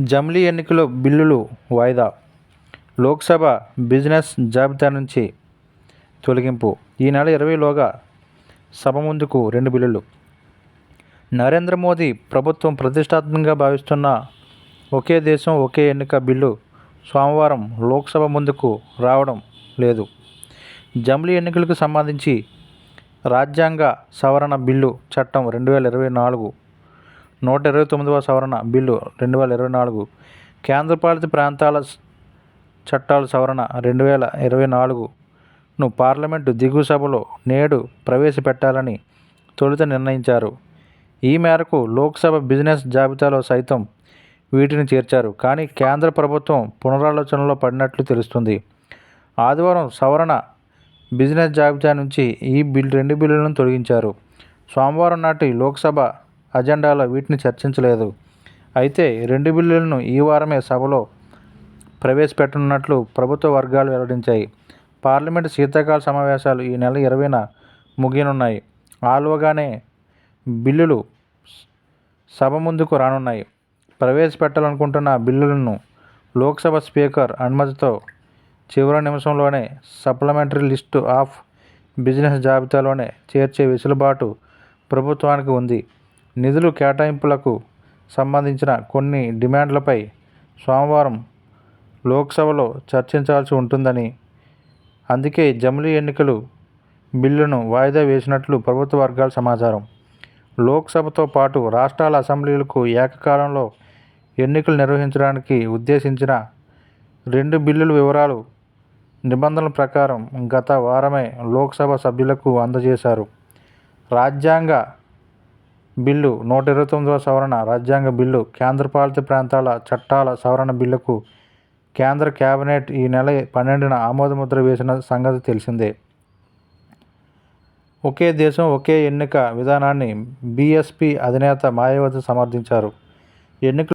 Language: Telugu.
జమ్లీ ఎన్నికల బిల్లులు వాయిదా. లోక్సభ బిజినెస్ జాబితా నుంచి తొలగింపు. ఈ నెల ఇరవైలోగా సభ ముందుకు రెండు బిల్లులు. నరేంద్ర మోదీ ప్రభుత్వం ప్రతిష్టాత్మకంగా భావిస్తున్న ఒకే దేశం ఒకే ఎన్నిక బిల్లు సోమవారం లోక్సభ ముందుకు రావడం లేదు. జమ్లీ ఎన్నికలకు సంబంధించి రాజ్యాంగ సవరణ బిల్లు చట్టం రెండు వేల ఇరవై నాలుగు నూట ఇరవై తొమ్మిదవ సవరణ బిల్లు రెండు వేల ఇరవై నాలుగు. కేంద్రపాలిత ప్రాంతాల చట్టాల సవరణ రెండు వేల ఇరవై నాలుగును పార్లమెంటు దిగువ సభలో నేడు ప్రవేశపెట్టాలని తొలుత నిర్ణయించారు. ఈ మేరకు లోక్సభ బిజినెస్ జాబితాలో సైతం వీటిని చేర్చారు. కానీ కేంద్ర ప్రభుత్వం పునరాలోచనలో పడినట్లు తెలుస్తుంది. ఆదివారం సవరణ బిజినెస్ జాబితా నుంచి ఈ బిల్ రెండు బిల్లులను తొలగించారు. సోమవారం నాటి లోక్సభ అజెండాలో వీటిని చర్చించలేదు. అయితే రెండు బిల్లులను ఈ వారమే సభలో ప్రవేశపెట్టనున్నట్లు ప్రభుత్వ వర్గాలు వెల్లడించాయి. పార్లమెంటు శీతాకాల సమావేశాలు ఈ నెల ఇరవైన ముగియనున్నాయి. ఆలువగానే బిల్లులు సభ ముందుకు రానున్నాయి. ప్రవేశపెట్టాలనుకుంటున్న బిల్లులను లోక్సభ స్పీకర్ అనుమతితో చివరి నిమిషంలోనే సప్లిమెంటరీ లిస్టు ఆఫ్ బిజినెస్ జాబితాలోనే చేర్చే వెసులుబాటు ప్రభుత్వానికి ఉంది. నిధులు కేటాయింపులకు సంబంధించిన కొన్ని డిమాండ్లపై సోమవారం లోక్సభలో చర్చించాల్సి ఉంటుందని అందుకే జమిలీ ఎన్నికలు బిల్లును వాయిదా వేసినట్లు ప్రభుత్వ వర్గాల సమాచారం. లోక్సభతో పాటు రాష్ట్రాల అసెంబ్లీలకు ఏకకాలంలో ఎన్నికలు నిర్వహించడానికి ఉద్దేశించిన రెండు బిల్లుల వివరాలు నిబంధనల ప్రకారం గత వారమే లోక్సభ సభ్యులకు అందజేశారు. రాజ్యాంగ బిల్లు నూట ఇరవై తొమ్మిదవ సవరణ రాజ్యాంగ బిల్లు కేంద్రపాలిత ప్రాంతాల చట్టాల సవరణ బిల్లుకు కేంద్ర కేబినెట్ ఈ నెల పన్నెండున ఆమోదముద్ర వేసిన సంగతి తెలిసిందే. ఒకే దేశం ఒకే ఎన్నిక విధానాన్ని బీఎస్పీ అధినేత మాయావతి సమర్థించారు. ఎన్నికలు